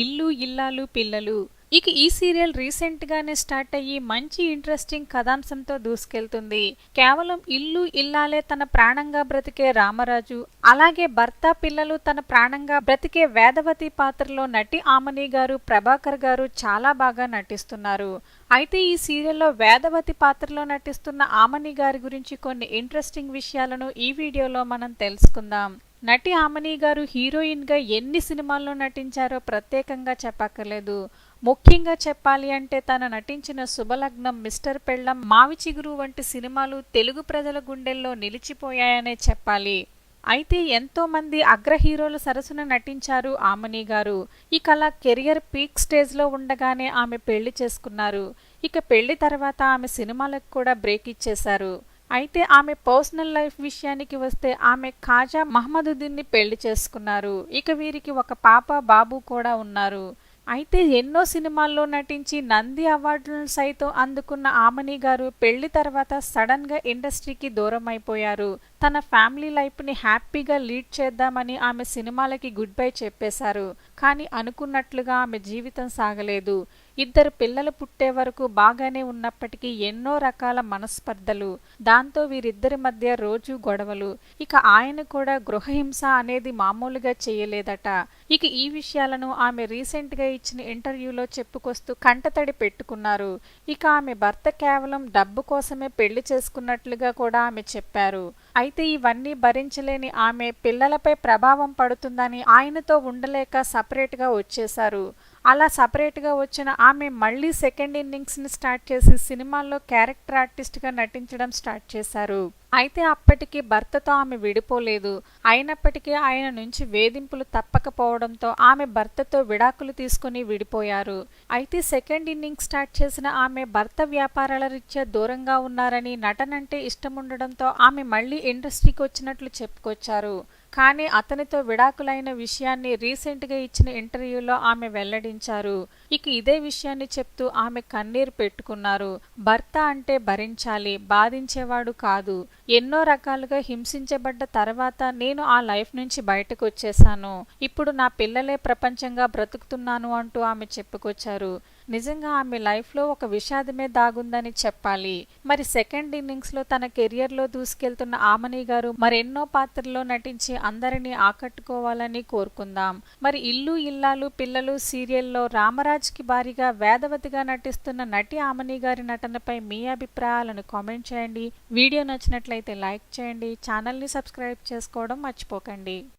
ఇల్లు ఇల్లాలు పిల్లలు. ఇక ఈ సీరియల్ రీసెంట్ గానే స్టార్ట్ అయ్యి మంచి ఇంట్రెస్టింగ్ కథాంశంతో దూసుకెళ్తుంది. కేవలం ఇల్లు ఇల్లాలే తన ప్రాణంగా బ్రతికే రామరాజు. అలాగే భర్త పిల్లలు తన ప్రాణంగా బ్రతికే వేదవతి పాత్రలో నటి ఆమని గారు ప్రభాకర్ గారు చాలా బాగా నటిస్తున్నారు. అయితే ఈ సీరియల్లో వేదవతి పాత్రలో నటిస్తున్న ఆమని గారి గురించి కొన్ని ఇంట్రెస్టింగ్ విషయాలను ఈ వీడియోలో మనం తెలుసుకుందాం. నటి ఆమని గారు హీరోయిన్గా ఎన్ని సినిమాల్లో నటించారో ప్రత్యేకంగా చెప్పక్కర్లేదు. ముఖ్యంగా చెప్పాలి అంటే తన నటించిన శుభలగ్నం మిస్టర్ పెళ్ళం మావి చిగురు వంటి సినిమాలు తెలుగు ప్రజల గుండెల్లో నిలిచిపోయాయనే చెప్పాలి. అయితే ఎంతోమంది అగ్ర హీరోలు సరసన నటించారు ఆమని గారు. ఇక అలా కెరియర్ పీక్ స్టేజ్లో ఉండగానే ఆమె పెళ్ళి చేసుకున్నారు. ఇక పెళ్ళి తర్వాత ఆమె సినిమాలకు కూడా బ్రేక్ ఇచ్చేశారు. అయితే ఆమె పర్సనల్ లైఫ్ విషయానికి వస్తే ఆమె ఖాజా మహమ్మదుద్దీన్ని పెళ్ళి చేసుకున్నారు. ఇక వీరికి ఒక పాప బాబు కూడా ఉన్నారు. అయితే ఎన్నో సినిమాల్లో నటించి నంది అవార్డులను సైతం అందుకున్న ఆమని గారు పెళ్ళి తర్వాత సడన్గా ఇండస్ట్రీకి దూరం అయిపోయారు తన ఫ్యామిలీ లైఫ్ని హ్యాపీగా లీడ్ చేద్దామని ఆమె సినిమాలకి గుడ్ బై చెప్పేశారు. కానీ అనుకున్నట్లుగా ఆమె జీవితం సాగలేదు. ఇద్దరు పిల్లలు పుట్టే వరకు బాగానే ఉన్నప్పటికీ ఎన్నో రకాల మనస్పర్ధలు. దాంతో వీరిద్దరి మధ్య రోజు గొడవలు. ఇక ఆయన కూడా గృహహింస అనేది మామూలుగా చేయలేదట. ఇక ఈ విషయాలను ఆమె రీసెంట్గా ఇచ్చిన ఇంటర్వ్యూలో చెప్పుకొస్తూ కంటతడి పెట్టుకున్నారు. ఇక ఆమె భర్త కేవలం డబ్బు కోసమే పెళ్ళి చేసుకున్నట్లుగా కూడా ఆమె చెప్పారు. అయితే ఇవన్నీ భరించలేని ఆమె పిల్లలపై ప్రభావం పడుతుందని ఆయనతో ఉండలేక సపరేట్గా వచ్చేశారు. అలా సపరేట్గా వచ్చిన ఆమె మళ్ళీ సెకండ్ ఇన్నింగ్స్ని స్టార్ట్ చేసి సినిమాల్లో క్యారెక్టర్ ఆర్టిస్ట్గా నటించడం స్టార్ట్ చేశారు. అయితే అప్పటికి భర్తతో ఆమె విడిపోలేదు. అయినప్పటికీ ఆయన నుంచి వేధింపులు తప్పకపోవడంతో ఆమె భర్తతో విడాకులు తీసుకుని విడిపోయారు. అయితే సెకండ్ ఇన్నింగ్స్ స్టార్ట్ చేసిన ఆమె భర్త వ్యాపారాల రీత్యా దూరంగా ఉన్నారని నటనంటే ఇష్టం ఉండడంతో ఆమె మళ్ళీ ఇండస్ట్రీకి వచ్చినట్లు చెప్పుకొచ్చారు. కానీ అతనితో విడాకులైన విషయాన్ని రీసెంట్గా ఇచ్చిన ఇంటర్వ్యూలో ఆమె వెల్లడించారు. ఇక ఇదే విషయాన్ని చెప్తూ ఆమె కన్నీరు పెట్టుకున్నారు. భర్త అంటే భరించాలి బాధించేవాడు కాదు. ఎన్నో రకాలుగా హింసించబడ్డ తర్వాత నేను ఆ లైఫ్ నుంచి బయటకు వచ్చేసాను ఇప్పుడు నా పిల్లలే ప్రపంచంగా బ్రతుకుతున్నాను అంటూ ఆమె చెప్పుకొచ్చారు. నిజంగా ఆమె లైఫ్లో ఒక విషాదమే దాగుందని చెప్పాలి. మరి సెకండ్ ఇన్నింగ్స్లో తన కెరియర్లో దూసుకెళ్తున్న ఆమని గారు మరెన్నో పాత్రల్లో నటించి అందరినీ ఆకట్టుకోవాలని కోరుకుందాం. మరి ఇల్లు ఇల్లాలు పిల్లలు సీరియల్లో రామరాజ్కి భారీగా వేదవతిగా నటిస్తున్న నటి ఆమని గారి నటనపై మీ అభిప్రాయాలను కామెంట్ చేయండి. వీడియో నచ్చినట్లయితే లైక్ చేయండి. ఛానల్ని సబ్స్క్రైబ్ చేసుకోవడం మర్చిపోకండి.